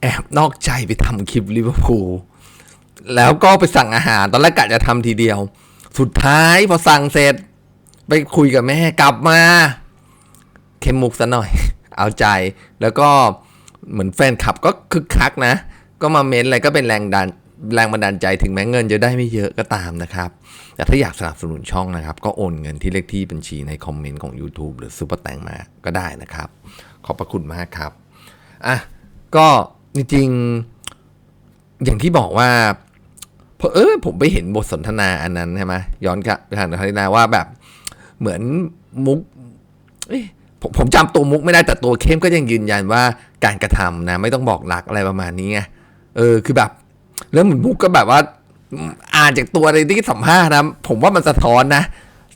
แอบนอกใจไปทำคลิปลิเวอร์พูลแล้วก็ไปสั่งอาหาร ตอนแรกกะจะทำทีเดียว สุดท้ายพอสั่งเสร็จ ไปคุยกับแม่กลับมา เข้มมุกซะหน่อย เอาใจแล้วก็เหมือนแฟนคลับก็คึกคักนะ ก็มาเม้นอะไรก็เป็นแรงดันแรงบันดาลใจถึงแม้เงินจะได้ไม่เยอะก็ตามนะครับ แต่ถ้าอยากสนับสนุนช่องนะครับ ก็โอนเงินที่เลขที่บัญชีในคอมเมนต์ของ YouTube หรือซุปเปอร์แตงมาก็ได้นะครับ ขอบพระคุณมากครับ อะ ก็ จริงๆอย่างที่บอกว่าเพราะเออผมไปเห็นบทสนทนาอันนั้นใช่ไหมย้อนกลับไปทางทนาว่าแบบเหมือนมุกผมผมจำตัวมุกไม่ได้แต่ตัวเข้มก็ยังยืนยันว่าการกระทำนะ ไม่ต้องบอกรักอะไรประมาณนี้ไงเออคือแบบ แล้วเหมือนมุกก็แบบว่า อ่านจากตัวในที่สัมภาษณ์นะผมว่ามันสะท้อนนะ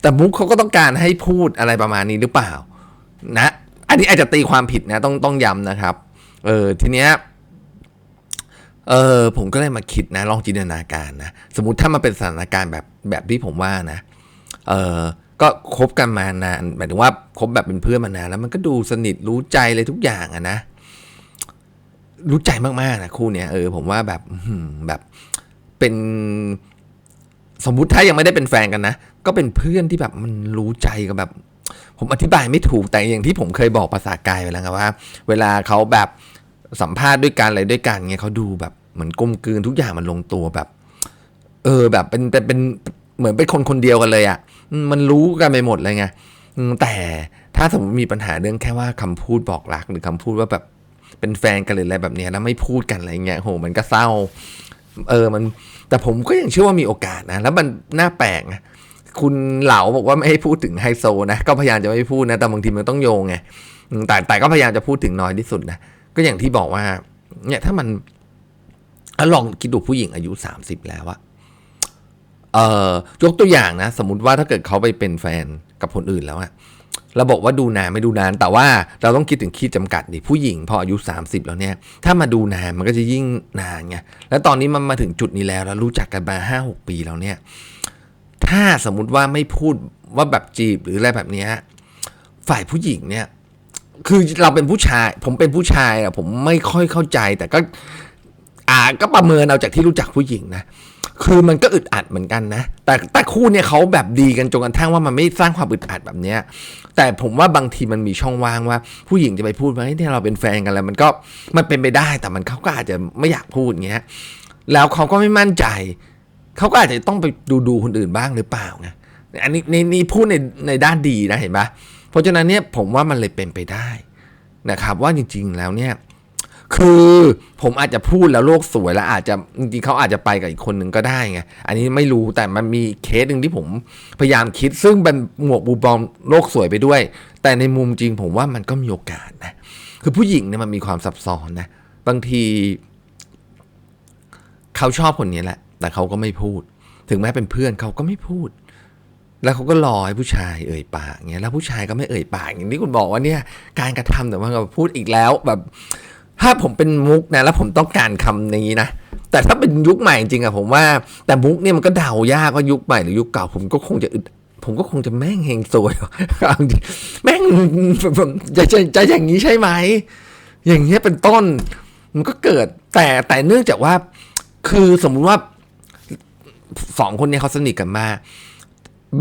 แต่มุกเขาก็ต้องการให้พูดอะไรประมาณนี้หรือเปล่า นะ อันนี้อาจจะตีความผิดนะ ต้องต้องย้ำนะครับ เออทีเนี้ย เออผมก็เลยมาคิดนะ ลองจินตนาการนะ สมมติถ้ามาเป็นสถานการณ์แบบแบบที่ผมว่านะ เออก็คบกันมานานหมายถึงว่าคบแบบเป็นเพื่อนมานานแล้วมันก็ดูสนิทรู้ใจเลยทุกอย่างอะนะ รู้ใจมากๆนะคู่เนี้ยเออผมว่าแบบแบบเป็นสมมุติถ้ายังไม่ได้เป็นแฟนกันนะ ก็เป็นเพื่อนที่แบบมันรู้ใจกันแบบ ผมอธิบายไม่ถูกแต่อย่างที่ผมเคยบอกภาษากายไปแล้วครับว่า เวลาเขาแบบสัมภาษณ์ด้วยกันอะไรด้วยกันเงี้ยเขาดูแบบ เหมือนกลมกลืนทุกอย่างมันลงตัวแบบ เออ แบบเป็นเป็นเป็นเหมือนเป็นคนคนเดียวกันเลยอะ่ะมันรู้กันไปหมดเลยไงแต่ถ้าสมมติมีปัญหาเรื่องแค่ว่าคำพูดบอกรักหรือคำพูดว่าแบบเป็นแฟนกันหรืออะไรแบบนี้แล้วไม่พูดกันอะไรเงี้ยโหมันก็เศร้า เออมันแต่ผมก็ยังเชื่อว่ามีโอกาสนะ แล้วมันน่าแปลกนะคุณเหลาบอกว่าไม่ให้พูดถึงไฮโซนะ ก็พยายามจะไม่พูดนะ แต่บางทีมันต้องโยงไงแต่แต่ก็พยายามจะพูดถึงน้อยที่สุดนะ ก็อย่างที่บอกว่า เนี่ยถ้ามัน แล้วลองคิดดูผู้หญิงอายุสามสิบแล้วอะเอ่อยกตัวอย่างนะ สมมติว่าถ้าเกิดเขาไปเป็นแฟนกับคนอื่นแล้วอะเราบอกว่าดูนานไม่ดูนาน แต่ว่าเราต้องคิดถึงขีดจำกัดดิผู้หญิงพออายุ 30 แล้วเนี่ย ถ้ามาดูนานมันก็จะยิ่งนานไงแล้วตอนนี้มันมาถึงจุดนี้แล้วแล้วรู้จักกันมาห้าหกปีแล้วเนี่ย ถ้าสมมุติว่าไม่พูดว่าแบบจีบหรืออะไรแบบเนี้ยฝ่ายผู้หญิงเนี่ย คือเราเป็นผู้ชาย ผมเป็นผู้ชายอะผมไม่ค่อยเข้าใจแต่ก็ อ่าก็ประเมินเอาจากที่รู้จักผู้หญิงนะคือมันก็อึดอัดเหมือนกันนะ แต่แต่คู่เนี่ยเขาแบบดีกันจนกระทั่งว่ามันไม่สร้างความอึดอัดแบบเนี้ย แต่ผมว่าบางทีมันมีช่องว่างว่า ผู้หญิงจะไปพูดว่าเฮ้ยเนี่ยเราเป็นแฟนกันแล้วมันก็มันเป็นไปได้แต่มันเขาก็อาจจะไม่อยากพูดอย่างเงี้ยแล้วเขาก็ไม่มั่นใจ เขาก็อาจจะต้องไปดูดูคนอื่นบ้างหรือเปล่าไงอันนี้ในนี่พูดในในด้านดีนะเห็นปะเพราะฉะนั้นเนี่ยผมว่ามันเลยเป็นไปได้นะครับ ว่าจริง ๆ แล้วเนี่ย คือผมอาจจะพูดแล้วโลกสวยแล้วอาจจะจริงๆเขาอาจจะไปกับอีกคนหนึ่งก็ได้ไงอันนี้ไม่รู้แต่มันมีเคสหนึ่งที่ผมพยายามคิด ซึ่งเป็นหมวกบูบอมโลกสวยไปด้วย แต่ในมุมจริงผมว่ามันก็มีโอกาสนะคือผู้หญิงเนี่ยมันมีความซับซ้อนนะบางทีเขาชอบคนนี้แหละ แต่เขาก็ไม่พูด ถึงแม้เป็นเพื่อนเขาก็ไม่พูด แล้วเขาก็รอให้ผู้ชายเอ่ยปากเงี้ยแล้วผู้ชายก็ไม่เอ่ยปากอย่างที่คุณบอกว่าเนี่ยการกระทำแต่ว่าพูดอีกแล้วแบบ ถ้าผมเป็นมุกนะแล้วผมต้องการคำนี้นะแต่ถ้าเป็นยุคใหม่จริงอะผมว่าแต่มุกเนี่ยมันก็เดายากว่ายุคใหม่หรือยุคเก่าผมก็คงจะอึดผมก็คงจะแม่งเฮงซวยแม่งจะจะจะอย่างนี้ใช่ไหม อย่างเงี้ยเป็นต้น มันก็เกิดแต่แต่เนื่องจากว่า คือสมมุติว่าสองคนเนี้เขาสนิทกันมาก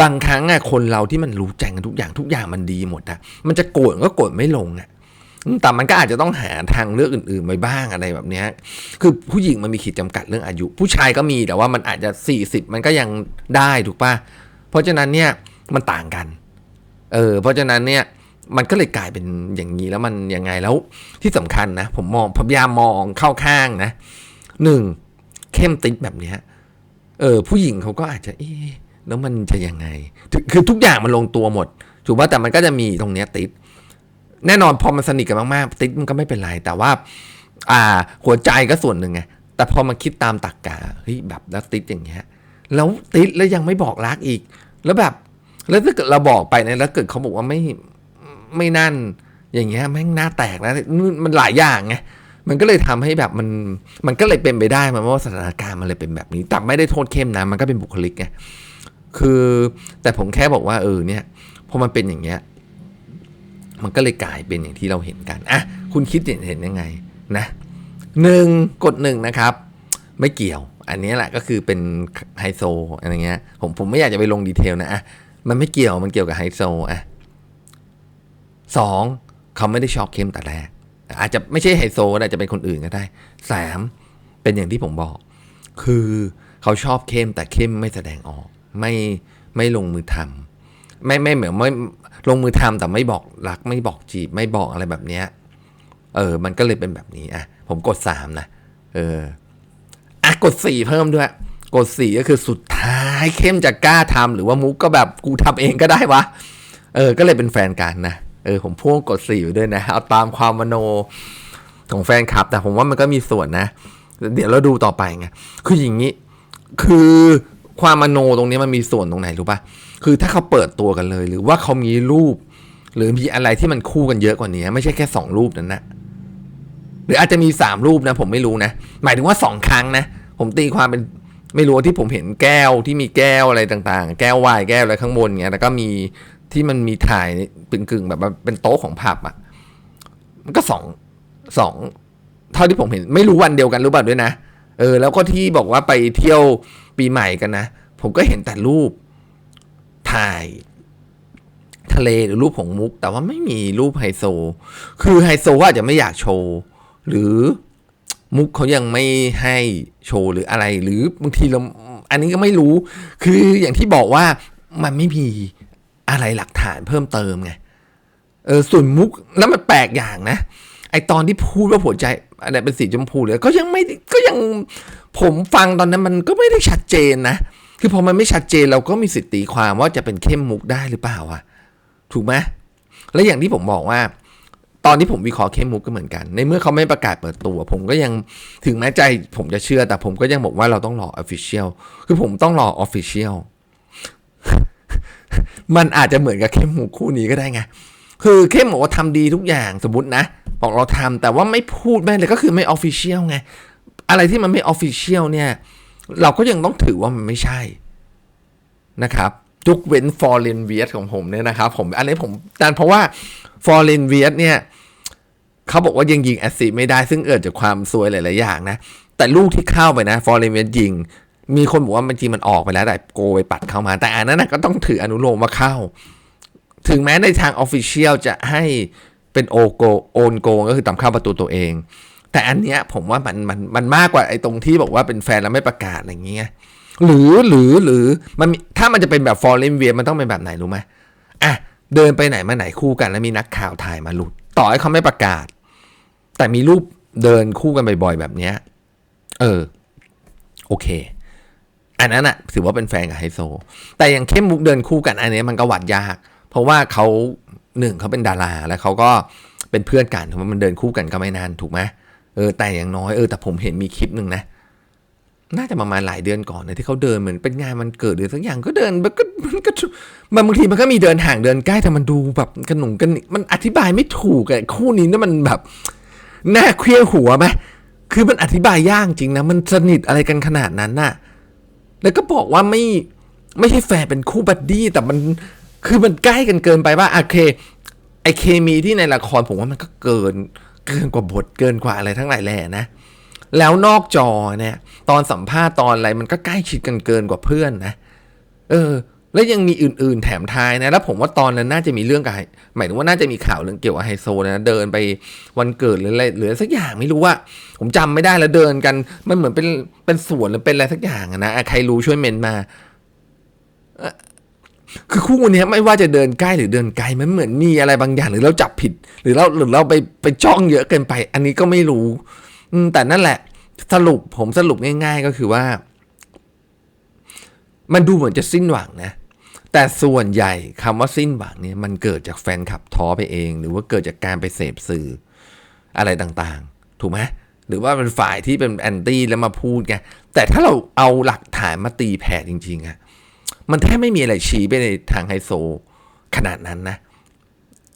บางครั้งอะคนเราที่มันรู้ใจกันทุกอย่างทุกอย่างมันดีหมดอะมันจะโกรธก็โกรธไม่ลงอะ แต่มันก็อาจจะต้องหาทางเลือกอื่นๆไปบ้างอะไรแบบนี้คือผู้หญิงมันมีขีดจำกัดเรื่องอายุ ผู้ชายก็มีแต่ว่ามันอาจจะสี่สิบมันก็ยังได้ถูกปะเพราะฉะนั้นเนี่ยมันต่างกัน เออ เพราะฉะนั้นเนี่ยมันก็เลยกลายเป็นอย่างนี้แล้วมันยังไงแล้วที่สำคัญนะ ผมมองพยายามมองเข้าข้างนะหนึ่งเข้มติ๊กแบบเนี้ยเออผู้หญิงเขาก็อาจจะเอ๊แล้วมันจะยังไงคือคือทุกอย่างมันลงตัวหมด ถูกป่ะแต่มันก็จะมีตรงเนี้ยติด แน่นอนพอมันสนิทกันมากๆติดมันก็ไม่เป็นไร แต่ว่า อ่า หัวใจก็ส่วนหนึ่งไงแต่พอมาคิดตามตักกะเฮ้ยแบบแล้วติดอย่างเงี้ยแล้วติดแล้วยังไม่บอกรักอีก แล้วแบบ แล้วถ้าเกิดเราบอกไปเนี่ยแล้วเกิดเขาบอกว่าไม่ไม่นั่น อย่างเงี้ยแม่งหน้าแตกแล้วมันหลายอย่างไงมันก็เลยทำให้แบบมันมันก็เลยเป็นไปได้มันว่าสถานการณ์มันเลยเป็นแบบนี้แต่ไม่ได้โทษเข้มนะมันก็เป็นบุคลิกไงคือ แต่ผมแค่บอกว่าเออเนี่ยพอมันเป็นอย่างเงี้ย มันก็เลยกลายเป็นอย่างที่เราเห็นกันอะคุณคิดเห็นเห็นยังไงนะหนึ่งกดหนึ่งนะครับ ไม่เกี่ยว อันนี้แหละก็คือเป็นไฮโซอะไรเงี้ยผมผมไม่อยากจะไปลงดีเทลนะอะมันไม่เกี่ยวมันเกี่ยวกับไฮโซอะสองเขาไม่ได้ชอบเข้มแต่แรก อาจจะไม่ใช่ไฮโซก็ได้อาจจะเป็นคนอื่นก็ได้สามเป็นอย่างที่ผมบอก คือเขาชอบเข้มแต่เข้มไม่แสดงออก ไม่ไม่ลงมือทำไม่ไม่เหมือนไม่ ลงมือทำแต่ไม่บอกรัก ไม่บอกจีบ ไม่บอกอะไรแบบเนี้ยเออ มันก็เลยเป็นแบบนี้อะผมกดสามนะเอออะกดสี่เพิ่มด้วย กดสี่ก็คือสุดท้ายเข้มจะกล้าทำหรือว่ามุกก็แบบกูทำเองก็ได้วะเออ ก็เลยเป็นแฟนกันนะเออผมพ่วงกดสี่อยู่ด้วยนะเอาตามความมโนของแฟนคลับ แต่ผมว่ามันก็มีส่วนนะ เดี๋ยวเราดูต่อไปไงคืออย่างนี้ คือความมโนตรงนี้มันมีส่วนตรงไหนรู้ปะ คือถ้าเขาเปิดตัวกันเลย หรือว่าเขามีรูป หรือมีอะไรที่มันคู่กันเยอะกว่านี้ ไม่ใช่แค่สองรูปนั้นนะหรืออาจจะมีสามรูปนะ ผมไม่รู้นะ หมายถึงว่าสองครั้งนะ ผมตีความเป็นไม่รู้ที่ผมเห็นแก้วที่มีแก้วอะไรต่างๆ แก้ววายแก้วอะไรข้างบนเงี้ยแล้วก็มีที่มันมีถ่ายเป็นกึ่งแบบเป็นโต๊ะของผับอะมันก็สองสองเท่าที่ผมเห็นไม่รู้วันเดียวกันรู้ป่ะด้วยนะ เออ แล้วก็ที่บอกว่าไปเที่ยวปีใหม่กันนะ ผมก็เห็นแต่รูป ถ่ายทะเลหรือรูปของมุก แต่ว่าไม่มีรูปไฮโซ คือไฮโซว่าอาจจะไม่อยากโชว์ หรือมุกเขายังไม่ให้โชว์หรืออะไร หรือบางทีเราอันนี้ก็ไม่รู้ คืออย่างที่บอกว่ามันไม่มีอะไรหลักฐานเพิ่มเติมไงเออส่วนมุกแล้วมันแปลกอย่างนะ ไอตอนที่พูดว่าหัวใจอะไรเป็นสีชมพูเลยก็ยังไม่ก็ยังผมฟังตอนนั้นมันก็ไม่ได้ชัดเจนนะ คือพอมันไม่ชัดเจนเราก็มีสิทธิ์ตีความว่าจะเป็นเข้มมุกได้หรือเปล่าอะถูกไหมและอย่างที่ผมบอกว่า ตอนที่ผมวิเคราะห์เข้มมุกก็เหมือนกัน ในเมื่อเขาไม่ประกาศเปิดตัว ผมก็ยังถึงแม้ใจผมจะเชื่อ แต่ผมก็ยังบอกว่าเราต้องรอออฟฟิเชียลคือผมต้องรอออฟฟิเชียลมันอาจจะเหมือนกับเข้มมุกคู่นี้ก็ได้ไงคือเข้มบอกว่าทำดีทุกอย่างสมมตินะ บอกเราทำแต่ว่าไม่พูดไม่เลยก็คือไม่ออฟฟิเชียลไง อะไรที่มันไม่ออฟฟิเชียลเนี่ย เราก็ยังต้องถือว่ามันไม่ใช่นะครับยกเว้น foreign v i e t ของผมเนี่ยนะครับผมอันนี้ผมแต่เพราะว่า foreign v i e t เนี่ยเขาบอกว่ายังยิงแอสซิไม่ได้ซึ่งเกิดจากความซวยหลาย ๆ อย่างนะ แต่ลูกที่เข้าไปนะ foreign v i e t ยิง มีคนบอกว่ามันจริงมันออกไปแล้วแต่โกไปปัดเข้ามา แต่อันนั้นนะก็ต้องถืออนุโลมว่าเข้า ถึงแม้ในทางออฟฟิเชียลจะให้เป็นโอโกโอนโกก็คือตามเข้าประตูตัวเอง แต่อันเนี้ยผมว่ามันมันมันมากกว่าไอ้ตรงที่บอกว่าเป็นแฟนแล้วไม่ประกาศอะไรเงี้ยหรือหรือหรือมันถ้ามันจะเป็นแบบฟอร์เรนเวียมันต้องเป็นแบบไหนรู้ไหมอะเดินไปไหนมาไหนคู่กันแล้วมีนักข่าวถ่ายมาหลุด ต่อให้เขาไม่ประกาศ แต่มีรูปเดินคู่กันบ่อยๆแบบเนี้ยเออ โอเค อันนั้นอะถือว่าเป็นแฟนกับไฮโซ แต่อย่างเข้มมุกเดินคู่กันอันนี้มันก็วัดยาก เพราะว่าเขาหนึ่งเขาเป็นดาราแล้วเขาก็เป็นเพื่อนกันเพราะมันเดินคู่กันก็ไม่นานถูกไหม เออแต่อย่างน้อยเออแต่ผมเห็นมีคลิปหนึ่งนะน่าจะประมาณหลายเดือนก่อนนะที่เขาเดินเหมือนเป็นงานมันเกิดหรือสักอย่างก็เดินมันก็มันก็มันบางทีมันก็มีเดินห่างเดินใกล้แต่มันดูแบบกระหนุ่งกันมันอธิบายไม่ถูกอะคู่นี้นี่มันแบบน่าเคลี้ยหัวไหมคือมันอธิบายยากจริงนะมันสนิทอะไรกันขนาดนั้นน่ะ แล้วก็บอกว่าไม่ไม่ใช่แฟนเป็นคู่บัดดี้แต่มันคือมันใกล้กันเกินไปว่าโอเคไอเคมีที่ในละครผมว่ามันก็เกิน เกินกว่าบทเกินกว่าอะไรทั้งหลายแหล่นะ แล้วนอกจอเนี่ย ตอนสัมภาษณ์ตอนอะไรมันก็ใกล้ชิดกันเกินกว่าเพื่อนนะ เออ แล้วยังมีอื่น ๆ แถมท้ายนะ แล้วผมว่าตอนนั้นน่าจะมีเรื่องกับไฮหมายถึงว่าน่าจะมีข่าวเรื่องเกี่ยวกับไฮโซนะเดินไปวันเกิดหรืออะไรหรือสักอย่างไม่รู้ว่า ผมจำไม่ได้แล้วเดินกันมันเหมือนเป็นเป็นสวนหรือเป็นอะไรสักอย่างนะใครรู้ช่วยเมนมา คือคู่นี้ไม่ว่าจะเดินใกล้หรือเดินไกลมันเหมือนมีอะไรบางอย่างหรือเราจับผิด หรือเราหรือเราไปไปจ้องเยอะเกินไป อันนี้ก็ไม่รู้ อืแต่นั่นแหละ สรุปผมสรุปง่าย ๆ ก็คือว่า มันดูเหมือนจะสิ้นหวังนะ แต่ส่วนใหญ่คำว่าสิ้นหวังเนี่ยมันเกิดจากแฟนคลับท้อไปเอง หรือว่าเกิดจากการไปเสพสื่ออะไรต่างๆ ถูกไหมหรือว่าเป็นฝ่ายที่เป็นแอนตี้แล้วมาพูดไงแต่ถ้าเราเอาหลักฐานมาตีแผ่จริงๆอะ มันแทบไม่มีอะไรชี้ไปในทางไฮโซขนาดนั้นนะ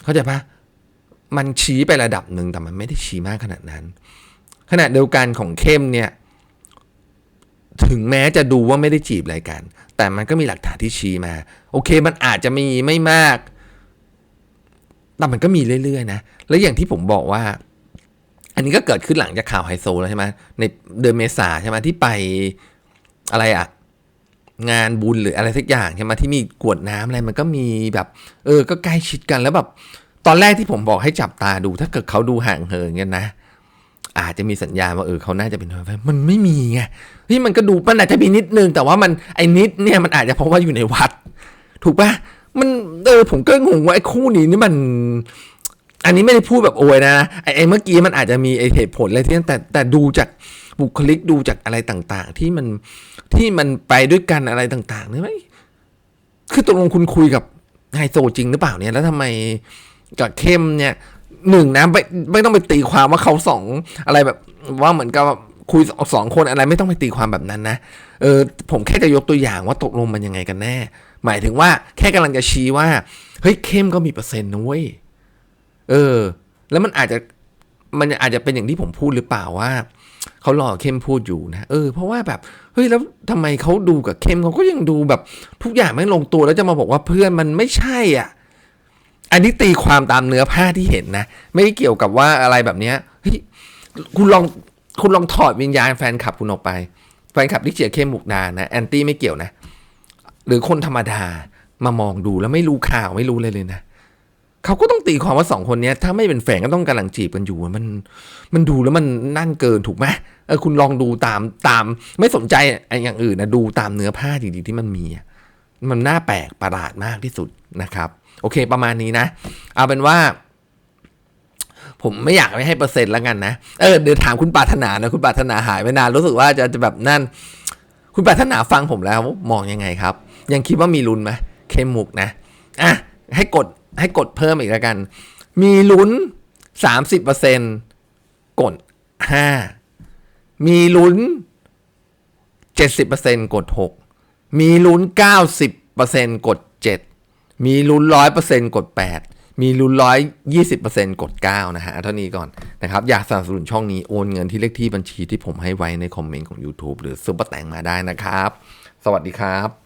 เข้าใจปะมันชี้ไประดับหนึ่งแต่มันไม่ได้ชี้มากขนาดนั้น ขณะเดียวกันของเข้มเนี่ย ถึงแม้จะดูว่าไม่ได้จีบอะไรกัน แต่มันก็มีหลักฐานที่ชี้มา โอเค มันอาจจะมีไม่มาก แต่มันก็มีเรื่อยๆนะ แล้วอย่างที่ผมบอกว่า อันนี้ก็เกิดขึ้นหลังจากข่าวไฮโซแล้วใช่ไหมในเดือนเมษาใช่ไหมที่ไปอะไรอะ งานบุญหรืออะไรสักอย่างใช่ไหมที่มีกวดน้ำอะไรมันก็มีแบบ เออ ก็ใกล้ชิดกันแล้วแบบ ตอนแรกที่ผมบอกให้จับตาดู ถ้าเกิดเขาดูห่างเหินกันนะ อาจจะมีสัญญาณว่าเออเขาน่าจะเป็นแฟนมันไม่มีไงที่มันก็ดูมันอาจจะมีนิดนึงแต่ว่ามันไอ้นิดเนี่ยมันอาจจะเพราะว่าอยู่ในวัด ถูกปะมันเออผมก็งงว่าไอ้คู่นี้นี่มัน อันนี้ไม่ได้พูดแบบโอยนะไอ้ไอ้เมื่อกี้มันอาจจะมีไอ้เหตุผลอะไรที่นั่นแต่แต่ดูจากบุคลิกดูจากอะไรต่าง ๆ ที่มัน ที่มันไปด้วยกันอะไรต่างๆนี่ยไม่คือตกลงคุณคุยกับไฮโซจริงหรือเปล่าเนี่ย แล้วทำไมกับเข้มเนี่ยหนึ่งนะไม่ไม่ต้องไปตีความว่าเขาสองอะไรแบบ ว่าเหมือนกับคุยสองคนอะไรไม่ต้องไปตีความแบบนั้นนะเออผมแค่จะยกตัวอย่างว่าตกลงมันยังไงกันแน่ หมายถึงว่าแค่กำลังจะชี้ว่าเฮ้ยเข้มก็มีเปอร์เซ็นต์นะเว้ยเออ แล้วมันอาจจะมันอาจจะเป็นอย่างที่ผมพูดหรือเปล่าว่า เขาหลอเข้มพูดอยู่นะเออเพราะว่าแบบเฮ้ยแล้วทำไมเขาดูกับเข้มเขาก็ยังดูแบบ ทุกอย่างไม่ลงตัวแล้วจะมาบอกว่าเพื่อนมันไม่ใช่อะอันนี้ตีความตามเนื้อผ้าที่เห็นนะ ไม่ได้เกี่ยวกับว่าอะไรแบบเนี้ยเฮ้ยคุณลองคุณลองถอดวิญญาณแฟนคลับคุณออกไป แฟนคลับที่เชียร์เข้มมุกดานะแอนตี้ไม่เกี่ยวนะ หรือคนธรรมดามามองดูแล้วไม่รู้ข่าวไม่รู้เลยเลยนะเขาก็ต้องตีความว่าสองคนนี้ถ้าไม่เป็นแฟนก็ต้องกำลังจีบกันอยู่มันมันดูแล้วมันนั่นเกินถูกไหมเออคุณลองดูตามตาม ไม่สนใจไอ้อย่างอื่นนะดูตามเนื้อผ้าดีๆที่มันมีมันน่าแปลกประหลาดมากที่สุดนะครับ โอเคประมาณนี้นะ เอาเป็นว่า ผมไม่อยากไม่ให้เปอร์เซ็นต์แล้วกันนะเออเดี๋ยวถามคุณปรารถนานะคุณปรารถนาหายไปนานรู้สึกว่าจะจะแบบนั่น คุณปรารถนาฟังผมแล้วมองยังไงครับ ยังคิดว่ามีลุ้นไหมเข้มมุกนะอะให้กด ให้กดเพิ่มอีกแล้วกัน มีลุ้นสามสิบเปอร์เซ็นกดห้ามีลุ้นเจ็ดสิบเปอร์เซ็นกดหกมีลุ้นเก้าสิบเปอร์เซ็นกดเจ็ดมีลุ้นร้อยเปอร์เซ็นกดแปดมีลุ้นร้อยยี่สิบเปอร์เซ็นกดเก้านะฮะเท่านี้ก่อนนะครับ อยากสนับสนุนช่องนี้โอนเงินที่เลขที่บัญชีที่ผมให้ไว้ในคอมเมนต์ของ YouTube หรือซุปเปอร์แตงมาได้นะครับ สวัสดีครับ